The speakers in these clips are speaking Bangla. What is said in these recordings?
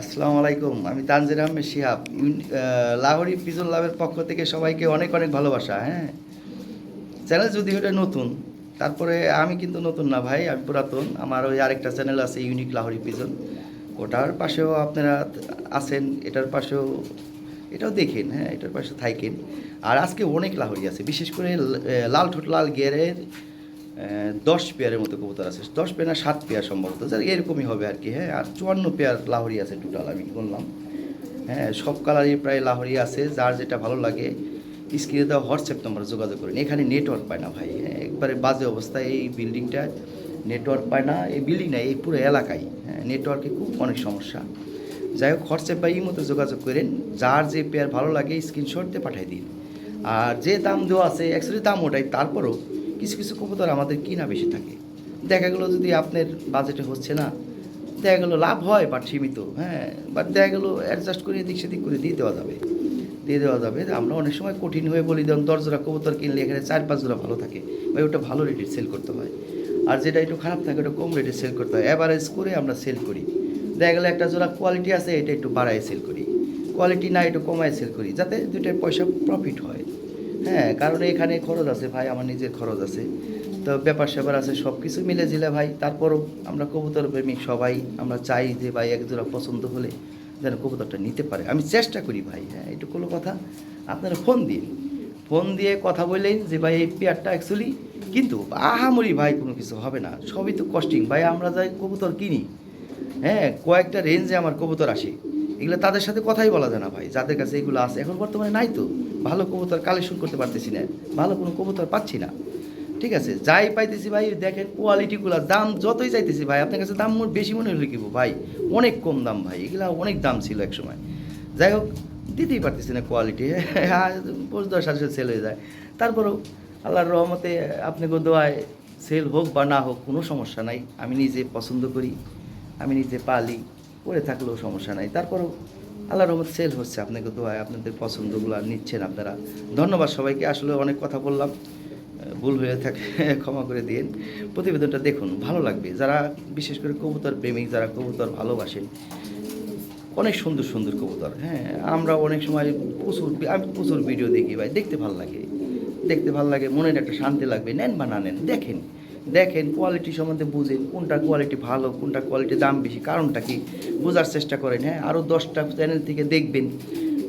আসসালামু আলাইকুম, আমি তানজির আহমেদ শিহাব। লাহোরি পিজন লাভের পক্ষ থেকে সবাইকে অনেক অনেক ভালোবাসা হ্যাঁ? চ্যানেল যদি ওটা নতুন, তারপরে আমি কিন্তু নতুন না ভাই, আমি পুরাতন। আমার ওই আরেকটা চ্যানেল আছে ইউনিক লাহোরি পিজন। ওটার পাশেও আপনারা আছেন, এটার পাশেও এটাও দেখেন হ্যাঁ এটার পাশে থাকেন। আর আজকে অনেক লাহোরি আছে, বিশেষ করে লাল ঠোঁট লাল গেরের দশ পেয়ারের মতো কবুতর আছে। দশ পেয়ার না, সাত পেয়ার সম্ভবত। স্যার এরকমই হবে আর কি হ্যাঁ? আর চুয়ান্ন পেয়ার লাহরি আছে টোটাল আমি বললাম। হ্যাঁ সব কালারই প্রায় লাহরি আছে, যার যেটা ভালো লাগে। স্ক্রিনে দেওয়া হোয়াটসঅ্যাপ নম্বরে যোগাযোগ করেন। এখানে নেটওয়ার্ক পায় না ভাই হ্যাঁ? একবারে বাজে অবস্থায় এই বিল্ডিংটা নেটওয়ার্ক পায় না। এই বিল্ডিং না, এই পুরো এলাকায় হ্যাঁ? নেটওয়ার্কে খুব অনেক সমস্যা। যাই হোক, হোয়াটসঅ্যাপ বা এই মতো যোগাযোগ করেন। যার যে পেয়ার ভালো লাগে স্ক্রিনশট দিয়ে পাঠিয়ে দিন। আর যে দাম দেওয়া আছে অ্যাকচুয়ালি দাম ওটাই, তারপরও কিছু কিছু কবুতর আমাদের কিনা বেশি থাকে। দেখা গেলো যদি আপনার বাজেটে হচ্ছে না, দেখা গেলো লাভ হয় বাট সীমিত হ্যাঁ বাট দেখা গেলো অ্যাডজাস্ট করে এদিক সেদিক করে দিয়ে দেওয়া যাবে। দিয়ে দেওয়া যাবে আমরা অনেক সময় কঠিন হয়ে বলি যেমন দশ জোড়া কবুতর কিনলে এখানে চার পাঁচ জোড়া ভালো থাকে। ভাই, ওটা ভালো রেটে সেল করতে হয়। আর যেটা একটু খারাপ থাকে, ওটা কম রেটে সেল করতে হয়। অ্যাভারেজ করে আমরা সেল করি। দেখা গেলো একটা জোড়া কোয়ালিটি আছে, এটা একটু বাড়ায় সেল করি। কোয়ালিটি না, একটু কমায় সেল করি, যাতে দুইটার পয়সা প্রফিট হয়। হ্যাঁ কারণ এখানে খরচ আছে ভাই, আমার নিজের খরচ আছে। তো ব্যাপার স্যাপার আছে সব কিছু মিলে জিলে ভাই, তারপরও আমরা কবুতর প্রেমিক সবাই, আমরা চাই যে ভাই এক জোড়া পছন্দ হলে যেন কবুতরটা নিতে পারে। আমি চেষ্টা করি ভাই হ্যাঁ একটু কোনো কথা, আপনারা ফোন দিন। ফোন দিয়ে কথা বললেন যে ভাই, এই পেয়ারটা অ্যাকচুয়ালি কিন্তু আহামরি ভাই কোনো কিছু হবে না, সবই তো কস্টিং ভাই, আমরা যাই কবুতর কিনি হ্যাঁ কয়েকটা রেঞ্জে আমার কবুতর আসে। এগুলো তাদের সাথে কথাই বলা যায় না ভাই, যাদের কাছে এগুলো আছে, এখন বর্তমানে নাই তো। ভালো কবুতর কালেকশন করতে পারতেছি না। ভালো কোনো কবুতর পাচ্ছি না। ঠিক আছে, যাই পাইতেছি ভাই, দেখেন কোয়ালিটিগুলো দাম যতই চাইতেছি ভাই, আপনার কাছে দাম বেশি মনে হলে কিবো ভাই? অনেক কম দাম ভাই, এগুলো অনেক দাম ছিল এক সময় যাই হোক, দিতেই পারতেছি না কোয়ালিটি পোষ দশ সাথে সেল হয়ে যায়। তারপরেও আল্লাহর রহমতে আপনি দোয়ায় সেল হোক বা না হোক, কোনো সমস্যা নাই। আমি নিজে পছন্দ করি, আমি নিজে পালি করে থাকলেও সমস্যা নাই। তারপরেও আল্লাহর রহমত সেল হচ্ছে। আপনাকে দোয়ায় আপনাদের পছন্দগুলো নিচ্ছেন আপনারা। ধন্যবাদ সবাইকে। আসলে অনেক কথা বললাম। ভুল হয়ে থাকে, ক্ষমা করে দিন প্রতিবেদনটা দেখুন, ভালো লাগবে। যারা, বিশেষ করে কবুতর প্রেমিক, যারা কবুতর ভালোবাসেন, অনেক সুন্দর সুন্দর কবুতর। হ্যাঁ আমরা অনেক সময় প্রচুর, আমি প্রচুর ভিডিও দেখি ভাই। দেখতে ভালো লাগে। দেখতে ভালো লাগে, মনের একটা শান্তি লাগবে। নেন বা না নেন, দেখেন। দেখেন কোয়ালিটি সম্বন্ধে বুঝেন কোনটা কোয়ালিটি ভালো, কোনটা কোয়ালিটি দাম বেশি, কারণটা কি? বোঝার চেষ্টা করেন হ্যাঁ? আরও দশটা চ্যানেল থেকে দেখবেন।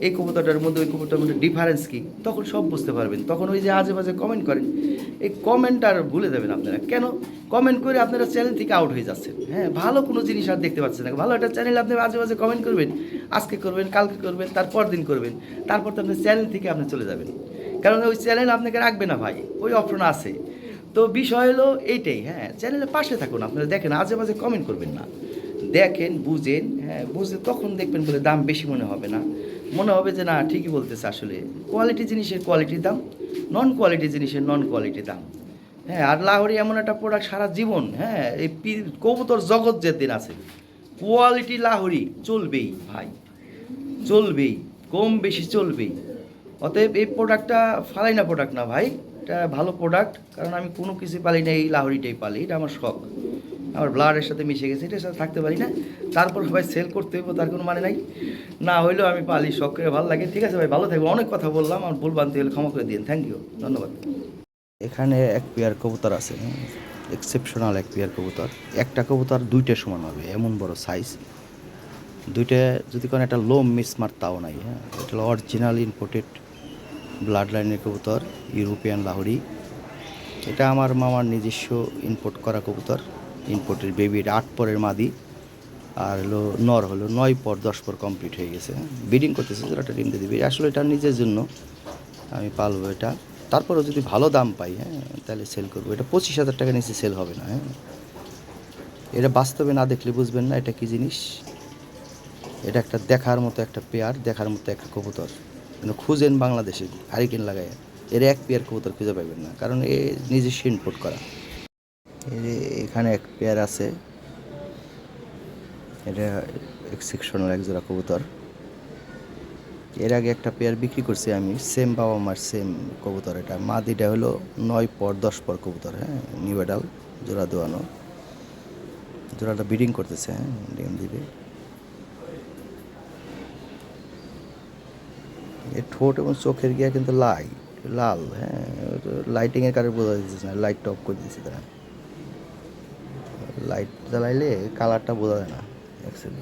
এই কবুতরটার মধ্যে, ওই কবুতরের মধ্যে ডিফারেন্স কী? তখন সব বুঝতে পারবেন। তখন ওই যে আজে বাজে কমেন্ট করেন, এই কমেন্ট আর ভুলে যাবেন আপনারা। কেন? কমেন্ট করে আপনারা চ্যানেল থেকে আউট হয়ে যাচ্ছেন। হ্যাঁ ভালো কোনো জিনিস আর দেখতে পাচ্ছেন না। ভালো একটা চ্যানেল আপনি আজে বাজে কমেন্ট করবেন, আজকে করবেন, কালকে করবেন, তারপর দিন করবেন, তারপর তো আপনার চ্যানেল থেকে আপনি চলে যাবেন। কারণ ওই চ্যানেল আপনাকে রাখবে না ভাই। ওই অপশন আছে। তো বিষয় হলো এইটাই হ্যাঁ চ্যানেলের পাশে থাকুন, আপনারা দেখেন আজে মাঝে কমেন্ট করবেন না। দেখেন, বুঝেন হ্যাঁ বুঝে তখন দেখবেন বলে দাম বেশি মনে হবে না। মনে হবে যে, না, ঠিকই বলতেছে আসলে। কোয়ালিটি জিনিসের কোয়ালিটির দাম নন কোয়ালিটি জিনিসের নন কোয়ালিটি দাম। হ্যাঁ আর লাহোরি এমন একটা প্রোডাক্ট সারা জীবন হ্যাঁ এই কবুতর জগৎ যেদিন আছে কোয়ালিটি লাহোরি চলবেই ভাই, চলবেই, কম বেশি চলবেই। অতএব এই প্রোডাক্টটা ফালাই না প্রোডাক্ট না ভাই। এটা ভালো প্রোডাক্ট কারণ আমি কোনো কিছু পালি না, এই লাহরিটাই পালি, এটা আমার শখ। আমার ব্লাডের সাথে মিশে গেছে, এটার সাথে থাকতে পারি না। তারপর ভাই সেল করতে হইব, তার কোনো মানে নাই। না হইলেও আমি পালি, শখ করে ভালো লাগে। ঠিক আছে ভাই, ভালো থাকবে অনেক কথা বললাম, আমার ভুল বানতে হলে ক্ষমা করে দিন থ্যাংক ইউ ধন্যবাদ। এখানে এক পেয়ার কবুতর আছে এক্সেপশনাল এক পেয়ার কবুতর। একটা কবুতর দুইটা সমান হবে, এমন বড় সাইজ দুইটা যদি কোনো একটা লোম মিসমার তাও নাই হ্যাঁ? এটা অরিজিনাল ইম্পোর্টেড ব্লাড লাইনের কবুতর, ইউরোপিয়ান লাহোরি। এটা আমার মামার নিজস্ব ইম্পোর্ট করা কবুতর। ইম্পোর্টের বেবি এটা আট পরের মাদি। আর হলো নর হলো নয় পর, দশ পর কমপ্লিট হয়ে গেছে। ব্রিডিং করতেছে একটা ডিম দিয়ে দিবে। আসলে এটা নিজের জন্য আমি পালবো এটা। তারপরেও যদি ভালো দাম পাই হ্যাঁ তাহলে সেল করব। এটা পঁচিশ হাজার টাকা নিচে সেল হবে না হ্যাঁ। এটা বাস্তবে না দেখলে বুঝবেন না, এটা কি জিনিস? এটা একটা দেখার মতো একটা পেয়ার দেখার মতো একটা কবুতর। কিন্তু খুঁজেন বাংলাদেশে, হারিকেন লাগায় এর এক পেয়ার কবুতর খুঁজে পাবেন না, কারণ এ নিজস্ব ইনপুট করা। এখানে এক পেয়ার আছে। এটা এক্সেকশনাল এক জোড়া কবুতর। এর আগে একটা পেয়ার বিক্রি করছি আমি সেম বাবা মার সেম কবুতর এটা। মাদিটা হলো নয় পর, দশ পর কবুতর হ্যাঁ নিউ এডাল জোড়া দোয়ানো। জোড়াটা ব্রিডিং করতেছে হ্যাঁ ডিম দিবে ঠোঁট এবং চোখের গিয়া কিন্তু লাইট লাল হ্যাঁ লাইটিংয়ের কারণে বোঝা যাচ্ছে না লাইটটা অফ করে দিয়েছি তারা। লাইট জ্বালাইলে কালারটা বোঝা যায় না অ্যাকচুয়ালি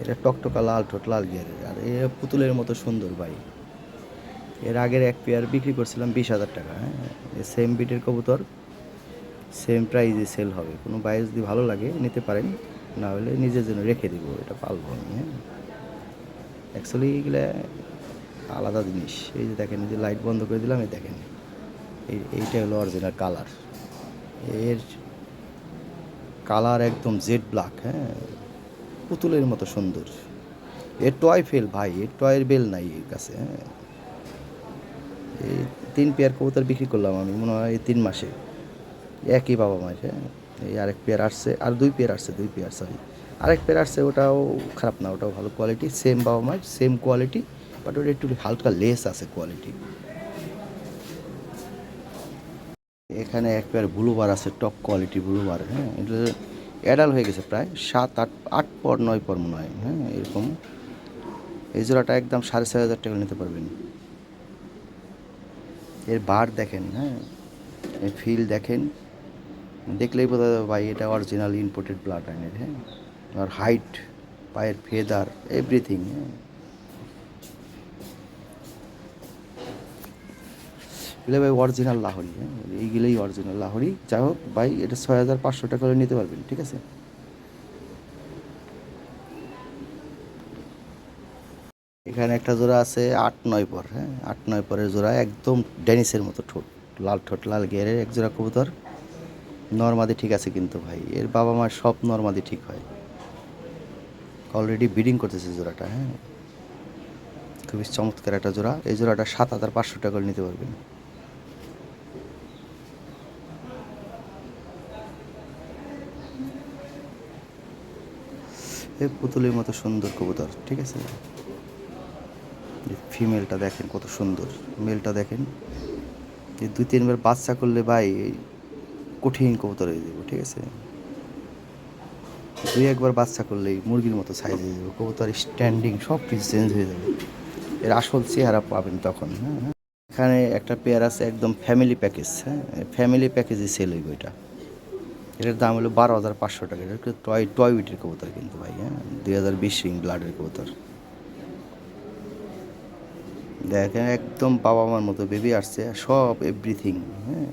এটা টকটকা লাল ঠোঁট, লাল গিয়ারের আর এ পুতুলের মতো সুন্দর ভাই। এর আগের এক পেয়ার বিক্রি করছিলাম বিশ হাজার টাকা হ্যাঁ সেম বিটের কবুতর সেম প্রাইজে সেল হবে। কোনো বাইরে যদি ভালো লাগে, নিতে পারেন, না হলে নিজের জন্য রেখে দিব, এটা পালবো আমি হ্যাঁ। অ্যাকচুয়ালি এগুলো আলাদা জিনিস। এই যে দেখেন যে লাইট বন্ধ করে দিলাম, এই দেখেন। এই, এইটা হলো অরিজিনাল কালারের কালার একদম জেড ব্ল্যাক হ্যাঁ? পুতুলের মতো সুন্দর। এর টয় ফেল ভাই, এর টয়ের বেল নাই এর কাছে হ্যাঁ? এই তিন পেয়ার কবুতর বিক্রি করলাম আমি, মনে হয় এই তিন মাসে। একই বাবা মায়ের হ্যাঁ? এই আরেক পেয়ার আসছে, আর দুই পেয়ার আসছে, দুই পেয়ার সরি আরেক পেয়ার আসছে, ওটাও খারাপ না, ওটাও ভালো কোয়ালিটি সেম বাবা মায়ের সেম কোয়ালিটি বাট ওটা একটু হালকা লেস আছে কোয়ালিটি এখানে এক পেয়ার ব্লুবার আছে টপ কোয়ালিটি ব্লুবার হ্যাঁ? এটা অ্যাডাল হয়ে গেছে প্রায় সাত, আট আট পর, নয় পর মনে হয় হ্যাঁ? এরকম। এই জোড়াটা একদম সাড়ে ছয় হাজার টাকা নিতে পারবেন। এর বার দেখেন হ্যাঁ? এর ফিল দেখেন। দেখলেই বোঝা যাবে ভাই, এটা অরিজিনাল ইম্পোর্টেড ব্লাড আইনের হ্যাঁ? আর হাইট পায়ের ফেদার এভরিথিং এগুলো ভাই অরিজিনাল লাহরি হ্যাঁ? এইগুলোই অরিজিনাল লাহরি। যাই হোক ভাই, এটা ছয় হাজার পাঁচশো টাকা করে নিতে পারবেন, ঠিক আছে? এখানে একটা জোড়া আছে আট নয় পর হ্যাঁ? আট নয় পরের জোড়া, একদম ডেনিসের মতো ঠোঁট, লাল ঠোঁট, লাল গিয়ারের এক জোড়া কবুতর। নর্মাদি ঠিক আছে কিন্তু ভাই, এর বাবা মার সব নর্মাদি ঠিক হয়। অলরেডি বিডিং করতেছে জোড়াটা হ্যাঁ? খুবই চমৎকার একটা জোড়া। এই জোড়াটা সাত হাজার পাঁচশো টাকা করে নিতে পারবেন। এই পুতুলের মতো সুন্দর কবুতর, ঠিক আছে? ফিমেলটা দেখেন কত সুন্দর। মেলটা দেখেন দুই তিনবার বাচ্চা করলে ভাই কঠিন কবুতর হয়ে যাবে, ঠিক আছে? দুই একবার বাচ্চা করলেই মুরগির মতো সাইজ হয়ে যাবে, কবুতর স্ট্যান্ডিং সব কিছু চেঞ্জ হয়ে যাবে। এর আসল চেহারা পাবেন তখন হ্যাঁ এখানে একটা পেয়ার আছে একদম ফ্যামিলি প্যাকেজ হ্যাঁ ফ্যামিলি প্যাকেজে সেল হইব এটা। এটার দাম হলো বারো হাজার পাঁচশো টাকা। এটা টয় টয় উইটের কবুতর কিন্তু ভাই হ্যাঁ দুই হাজার বিশ রিং ব্লাডের কবুতর। দেখেন, একদম বাবা মার মতো বেবি আসছে, সব এভরিথিং হ্যাঁ।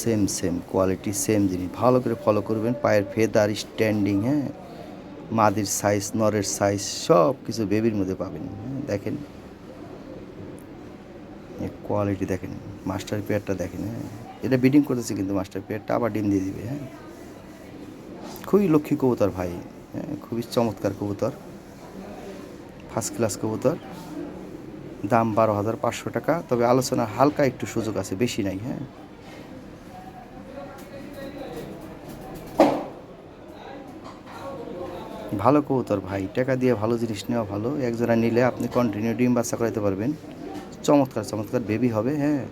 সেম সেম কোয়ালিটি সেম জিনিস। ভালো করে ফলো করবেন, পায়ের ফেদার স্ট্যান্ডিং হ্যাঁ? মাদির সাইজ নরের সাইজ সব কিছু বেবির মধ্যে পাবেন হ্যাঁ? দেখেন। কোয়ালিটি দেখেন মাস্টার পেয়ারটা দেখেন হ্যাঁ? এটা বিডিং করতেছে কিন্তু মাস্টার পেয়ারটা আবার ডিম দিয়ে দিবে হ্যাঁ? খুবই লক্ষ্মী কবুতর ভাই হ্যাঁ? খুবই চমৎকার কবুতর। ফার্স্ট ক্লাস কবুতর। দাম বারো হাজার পাঁচশো টাকা, তবে আলোচনা হালকা একটু সুযোগ আছে, বেশি নাই হ্যাঁ? ভালো কবুতর ভাই, টাকা দিয়ে ভালো জিনিস নেওয়া ভালো। একজোড়া নিলে আপনি কন্টিনিউ ডিম বাচ্চা করাইতে পারবেন। চমৎকার চমৎকার বেবি হবে হ্যাঁ।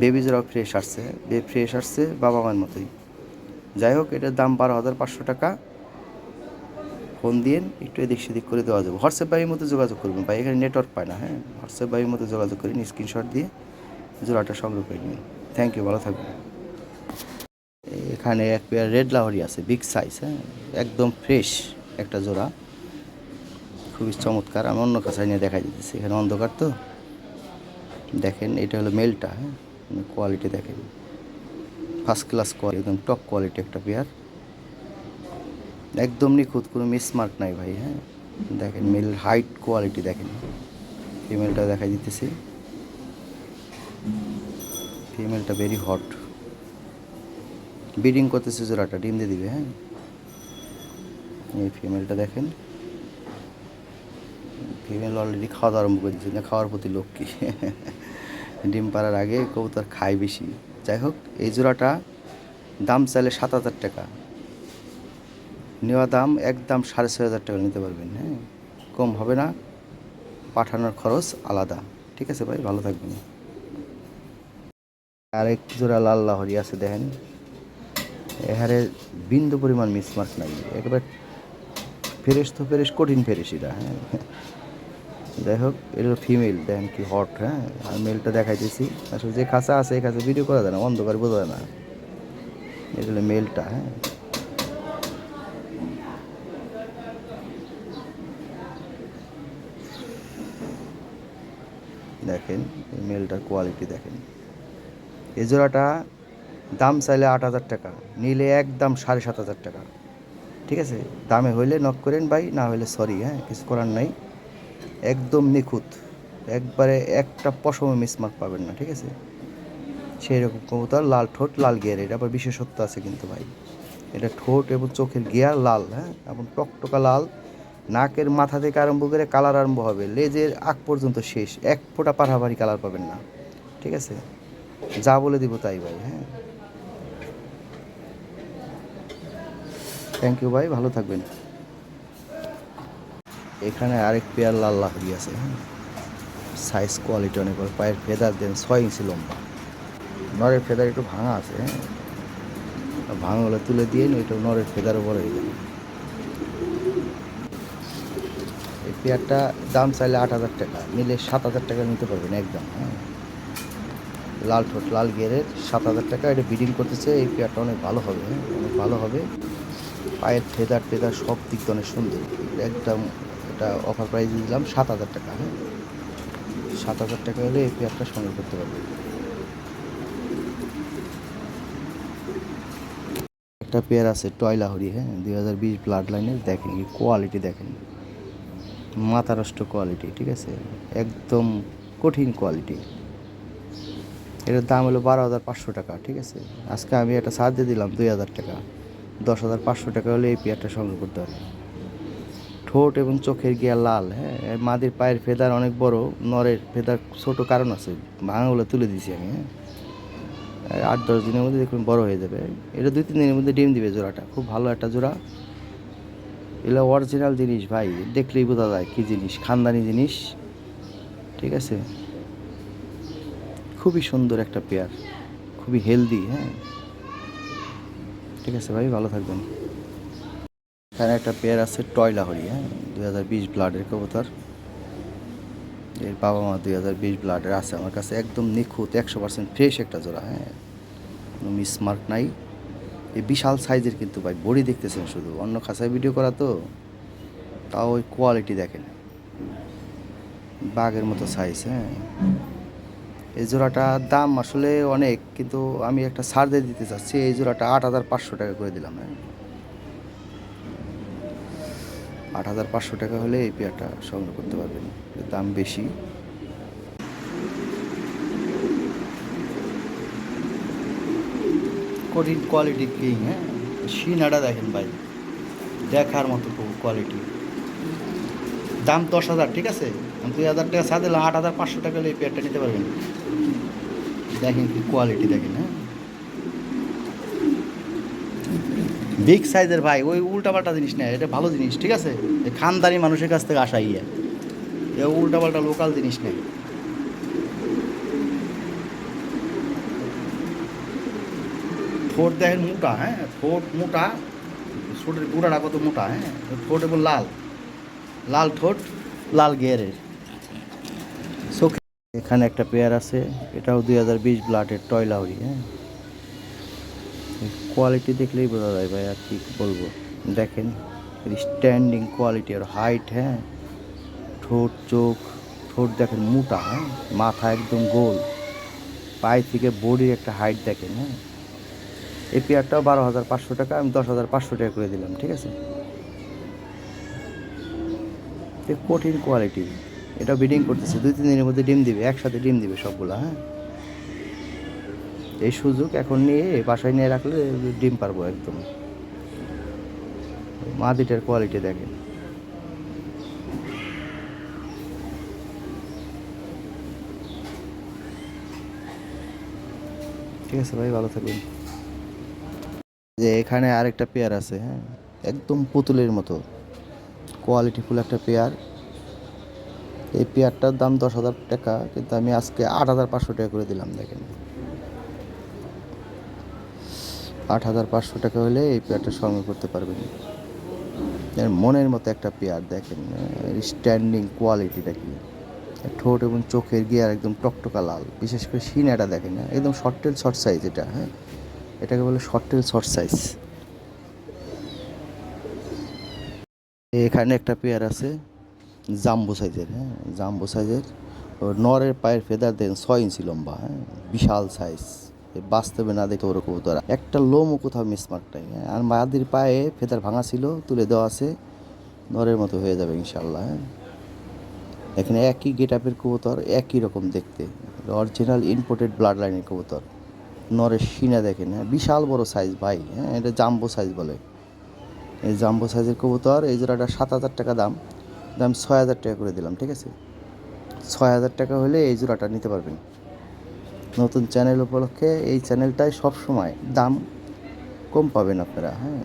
বেবি জোড়াও ফ্রেশ আসছে, বে ফ্রেশ আসছে বাবা মার মতোই। যাই হোক, এটার দাম বারো হাজার পাঁচশো টাকা। ফোন দিয়ে একটু এদিক সেদিক করে দেওয়া যাবে। হোয়াটসঅ্যাপ বাইয়ের মধ্যে যোগাযোগ করবেন ভাই, এখানে নেটওয়ার্ক পায় না হ্যাঁ। হোয়াটসঅ্যাপ বাইয়ের মধ্যে যোগাযোগ করেন স্ক্রিনশট দিয়ে জোড়াটা সংগ্রহ করে নিন থ্যাংক ইউ ভালো থাকবেন। এখানে এক পেয়ার রেড লাহরি আছে বিগ সাইজ হ্যাঁ? একদম ফ্রেশ একটা জোড়া। খুবই চমৎকার, আমি অন্য কাছায় নিয়ে দেখা দিতেছি। এখানে অন্ধকার তো? দেখেন, এটা হলো মেলটা হ্যাঁ? কোয়ালিটি দেখেন। ফার্স্ট ক্লাস কোয়ালিটি একদম টপ কোয়ালিটি একটা পেয়ার একদম নিখুঁত, কোনো মিসমার্ক নাই ভাই হ্যাঁ? দেখেন মেল হাইট কোয়ালিটি দেখেন। ফিমেলটা দেখা দিতেছে। ফিমেলটা ভেরি হট ব্রিডিং করতেছে জোড়াটা ডিম দিয়ে দিবে হ্যাঁ? এই ফিমেলটা দেখেন। ফিমেল অলরেডি খাওয়া দাওয়া আরম্ভ করে দিচ্ছে না খাওয়ার প্রতি লোক কি ডিম পাড়ার আগে কবুতর খায় বেশি। যাই হোক, এই জোড়াটা দাম চাইলে সাত হাজার টাকা। নেওয়া দাম একদম সাড়ে ছয় হাজার টাকা নিতে পারবেন হ্যাঁ? কম হবে না, পাঠানোর খরচ আলাদা। ঠিক আছে ভাই, ভালো থাকবেন। আরেক জোড়া লাল লাহরি আছে, দেখেন। এহারে বিন্দু পরিমাণ মিসমার্ক নাই। একেবারে ফেরেস তো ফেরেস কঠিন ফেরেস এটা হ্যাঁ। যাই হোক এটা ফিমেল দেখেন কি হট হ্যাঁ। আর মেলটা দেখাইতেছি। আসলে যে খাঁচা আছে, এই খাঁচা ভিডিও করা যায় না, অন্ধকার বোঝা যায় না। এগুলো মেলটা হ্যাঁ। দেখেন মেলটার কোয়ালিটি দেখেন। এই জোড়াটা দাম চাইলে আট হাজার টাকা, নিলে একদম সাড়ে সাত হাজার টাকা। ঠিক আছে? দামে হইলে নক করেন ভাই, না হইলে সরি হ্যাঁ? কিছু করার নাই। একদম নিখুঁত। একবারে একটা পশম মিসমার্ক পাবেন না, ঠিক আছে? সেই রকম কবুতর, লাল ঠোঁট, লাল গিয়ার। এটা আবার বিশেষত্ব আছে কিন্তু ভাই। এটা ঠোঁট এবং চোখের গিয়ার লাল হ্যাঁ? এবং টকটকা লাল। নাকের মাথা থেকে আরম্ভ করে কালার আরম্ভ হবে। লেজের আগ পর্যন্ত শেষ। এক ফোঁটা পাঠাপাড়ি কালার পাবেন না। ঠিক আছে? যা বলে দিব তাই ভাই হ্যাঁ? থ্যাংক ইউ ভাই ভালো থাকবেন। এখানে আরেক পেয়ার লাল লাহরি আছে। সাইজ কোয়ালিটি অনেক ভালো পায়ের ফেদার দেন ছয় ইঞ্চি লম্বা। নরের ফেদার একটু ভাঙা আছে হ্যাঁ? ভাঙাগুলো তুলে দিয়ে ওইটা নরের ফেদারও বড় হয়ে যাবে। এই পেয়ারটা দাম চাইলে আট হাজার টাকা। নিলে সাত হাজার টাকা নিতে পারবেন একদম হ্যাঁ? লাল ঠোঁট, লাল গিয়ারের সাত হাজার টাকা। এটা বিডিং করতেছে। এই পেয়ারটা অনেক ভালো হবে হ্যাঁ? অনেক ভালো হবে। পায়ের ফেদার টেদার সব দিক দিয়ে অনেক সুন্দর। একদম এটা অফার প্রাইস দিলাম সাত হাজার টাকা হ্যাঁ? সাত হাজার টাকা হলে এই পেয়ারটা সংগ্রহ করতে পারবে। একটা পেয়ার আছে টয়লাহরি হ্যাঁ? দুই হাজার বিশ ব্লাড লাইনের দেখেন এই কোয়ালিটি দেখেন। মাথারষ্ট কোয়ালিটি ঠিক আছে? একদম কঠিন কোয়ালিটি এটার দাম হলো বারো হাজার পাঁচশো টাকা, ঠিক আছে? আজকে আমি একটা সার দিয়ে দিলাম দুই হাজার টাকা। দশ হাজার পাঁচশো টাকা হলে এই পেয়ারটা সংগ্রহ করতে হবে ঠোঁট এবং চোখের গিয়া লাল হ্যাঁ? মাদির পায়ের ফেদার অনেক বড়, নরের ফেদার ছোট কারণ আছে, ভাঙাগুলো তুলে দিয়েছি আমি হ্যাঁ? আট দশ দিনের মধ্যে দেখুন বড় হয়ে যাবে। এটা দুই তিন দিনের মধ্যে ডিম দিবে জোড়াটা, খুব ভালো একটা জোড়া। এগুলো অরিজিনাল জিনিস ভাই, দেখলেই বোঝা যায় কী জিনিস, খানদানি জিনিস, ঠিক আছে? খুবই সুন্দর একটা পেয়ার, খুবই হেলদি হ্যাঁ? ঠিক আছে ভাই, ভালো থাকবেন। এখানে একটা পেয়ার আছে টয়লাহরি হ্যাঁ? দুই হাজার বিশ ব্লাডের কবুতর। এর বাবা মা দুই হাজার বিশ ব্লাডের আছে আমার কাছে, একদম নিখুঁত, একশো পার্সেন্ট ফ্রেশ একটা জোড়া হ্যাঁ? কোনো মিসমার্ক নাই। এই বিশাল সাইজের কিন্তু ভাই, বডি দেখতেছেন শুধু, অন্য খাঁচায় ভিডিও করা তো, তাও ওই কোয়ালিটি দেখেন। বাঘের মতো সাইজ হ্যাঁ? এই জোড়াটার দাম আসলে অনেক, কিন্তু আমি একটা দিয়ে দিতে চাচ্ছি, এই জোড়াটা আট হাজার পাঁচশো টাকা করে দিলাম হ্যাঁ। আট হাজার পাঁচশো টাকা হলে এই পেয়ারটা সংগ্রহ করতে পারবেন দাম বেশি। কঠিন কোয়ালিটি কিং হ্যাঁ। সিনাটা দেখেন ভাই, দেখার মতো কোয়ালিটি দাম দশ হাজার, ঠিক আছে? দুই হাজার টাকা সাথে আট হাজার পাঁচশো টাকা এই পেয়ারটা নিতে পারবেন। দেখেন কি কোয়ালিটি দেখেন হ্যাঁ? বিগ সাইজের ভাই, ওই উল্টাপাল্টা জিনিস নেই এটা ভালো জিনিস, ঠিক আছে? খানদানি মানুষের কাছ থেকে আসা ইয়ে। এ উল্টাপাল্টা লোকাল জিনিস নেই ঠোঁট দেখেন মোটা হ্যাঁ? ঠোঁট মোটা, ঠোঁটের গুঁড়াটা কত মোটা হ্যাঁ? ঠোঁট এবং লাল। লাল ঠোঁট, লাল গিয়ারের এখানে একটা পেয়ার আছে, এটাও দুই হাজার বিশ ব্লাডের টয়লাউরি হ্যাঁ? কোয়ালিটি দেখলেই বোঝা যায় ভাই আর কি বলব। দেখেন স্ট্যান্ডিং কোয়ালিটি আর হাইট হ্যাঁ? ঠোঁট, চোখ, ঠোঁট দেখেন মোটা হ্যাঁ? মাথা একদম গোল। পায়ে থেকে বডির একটা হাইট দেখেন হ্যাঁ? এই পেয়ারটাও বারো হাজার পাঁচশো টাকা, আমি দশ হাজার পাঁচশো টাকা করে দিলাম, ঠিক আছে? কঠিন কোয়ালিটি এটা বিডিং করতেছে, দুই, তিন দিনের মধ্যে ডিম দিবে, একসাথে ডিম দিবে সবগুলা হ্যাঁ? এই সুযোগ এখন নিয়ে বাসায় নিয়ে রাখলে ডিম পারব একদম। মাদিটার কোয়ালিটি দেখেন। ঠিক আছে ভাই, ভালো থাকবেন। যে এখানে আরেকটা পেয়ার আছে হ্যাঁ? একদম পুতুলের মতো। কোয়ালিটিফুল একটা পেয়ার এই পেয়ারটার দাম দশ হাজার টাকা, কিন্তু আমি আজকে আট হাজার পাঁচশো টাকা করে দিলাম, দেখেন। আট হাজার পাঁচশো টাকা হলে এই পেয়ারটা সংগ্রহ করতে পারবেন। এর মনের মতো একটা পেয়ার, দেখেন স্ট্যান্ডিং কোয়ালিটিটা কি। ঠোঁট এবং চোখের গিয়ার একদম টকটকা লাল, বিশেষ করে সিনাটা দেখেন না একদম শর্ট টেল শর্ট সাইজ এটা হ্যাঁ? এটাকে বলে শর্ট টেল শর্ট সাইজ এখানে একটা পেয়ার আছে জাম্বো সাইজের হ্যাঁ জাম্বো সাইজের। নরের পায়ের ফেদার দেন ছয় ইঞ্চি লম্বা হ্যাঁ বিশাল সাইজ বাস্তবে না দেখে ওরকম তোরা একটা লোমও কোথাও মিসমার্ক নাই হ্যাঁ আর মায়াদির পায়ে ফেদার ভাঙা ছিল, তুলে দেওয়া আছে। নরের মতো হয়ে যাবে ইনশাল্লাহ হ্যাঁ। এখানে একই গেট আপের কবুতর, একই রকম দেখতে। অরিজিনাল ইম্পোর্টেড ব্লাড লাইনের কবুতর। নরের সিনা দেখেন হ্যাঁ বিশাল বড় সাইজ ভাই হ্যাঁ এটা জাম্বো সাইজ বলে। এই জাম্বো সাইজের কবুতর, এই জোড়াটা সাত হাজার টাকা দাম। দাম ছয় হাজার টাকা করে দিলাম, ঠিক আছে? ছয় হাজার টাকা হলে এই জোড়াটা নিতে পারবেন। নতুন চ্যানেল উপলক্ষে এই চ্যানেলটায় সব সময় দাম কম পাবেন আপনারা হ্যাঁ?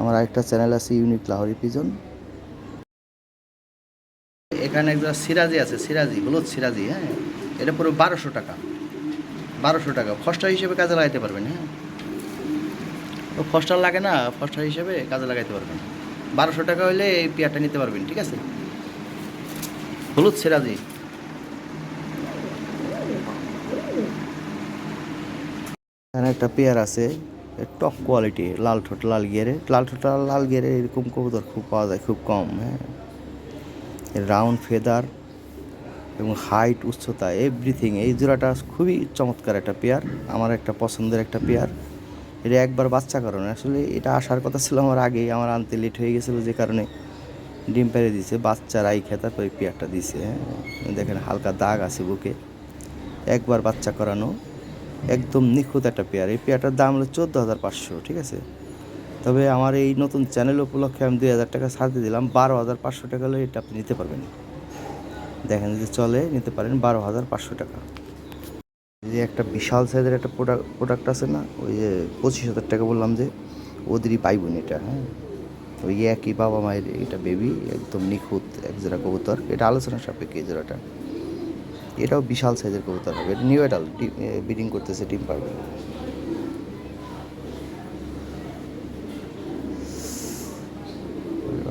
আমার আরেকটা চ্যানেল আছে ইউনিক লাহরি পিজন। এখানে একটা সিরাজি আছে, সিরাজি, হলুদ সিরাজি হ্যাঁ? এটা পুরো বারোশো টাকা বারোশো টাকা। ফস্টার হিসেবে কাজে লাগাইতে পারবেন হ্যাঁ? ফস্টার লাগে না, ফস্টার হিসেবে কাজে লাগাইতে পারবেন। বারোশো টাকা হলে এই পেয়ারটা নিতে পারবেন, ঠিক আছে? হলুদ সিরাজি এখানে একটা পেয়ার আছে টপ কোয়ালিটি, লাল ঠোঁট, লাল গিয়ারে লাল ঠোঁট লাল গিয়ারে এরকম কবুতর খুব পাওয়া যায়, খুব কম হ্যাঁ। রাউন্ড ফেদার এবং হাইট, উচ্চতা, এভরিথিং, এই জোড়াটা খুবই চমৎকার একটা পেয়ার, আমার একটা পছন্দের একটা পেয়ার। এটা একবার বাচ্চা কারণে। আসলে এটা আসার কথা ছিল আমার আগেই। আমার আনতে লেট হয়ে গেছিল যে কারণে ডিম পেরে দিছে বাচ্চা রাই খেতার পরে পেয়ারটা দিছে হ্যাঁ। দেখেন হালকা দাগ আছে বুকে। একবার বাচ্চা করানো, একদম নিখুঁত একটা পেয়ার। এই পেয়ারটার দাম হলো চোদ্দ হাজার পাঁচশো, ঠিক আছে? তবে আমার এই নতুন চ্যানেল উপলক্ষে আমি দুই হাজার টাকা ছাড় দিয়ে দিলাম। বারো হাজার পাঁচশো টাকা হলে এটা আপনি নিতে পারবেন। দেখেন যদি চলে, নিতে পারেন বারো হাজার পাঁচশো টাকা। যে একটা বিশাল সাইজের একটা প্রোডাক্ট প্রোডাক্ট আছে না, ওই যে পঁচিশ হাজার টাকা বললাম যে, ওদেরই পাইবন এটা হ্যাঁ? ওই একই বাবা মায়ের এটা বেবি একদম নিখুঁত এক জোড়া কবুতর। এটা আলোচনা সাপেক্ষে জোড়াটা। এটাও বিশাল সাইজের কবুতর হবে। এটা নিউ এডাল ব্রিডিং করতেছে ডিম পারবে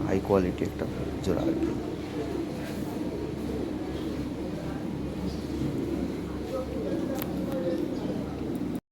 হাই কোয়ালিটি একটা জোড়া আর কি।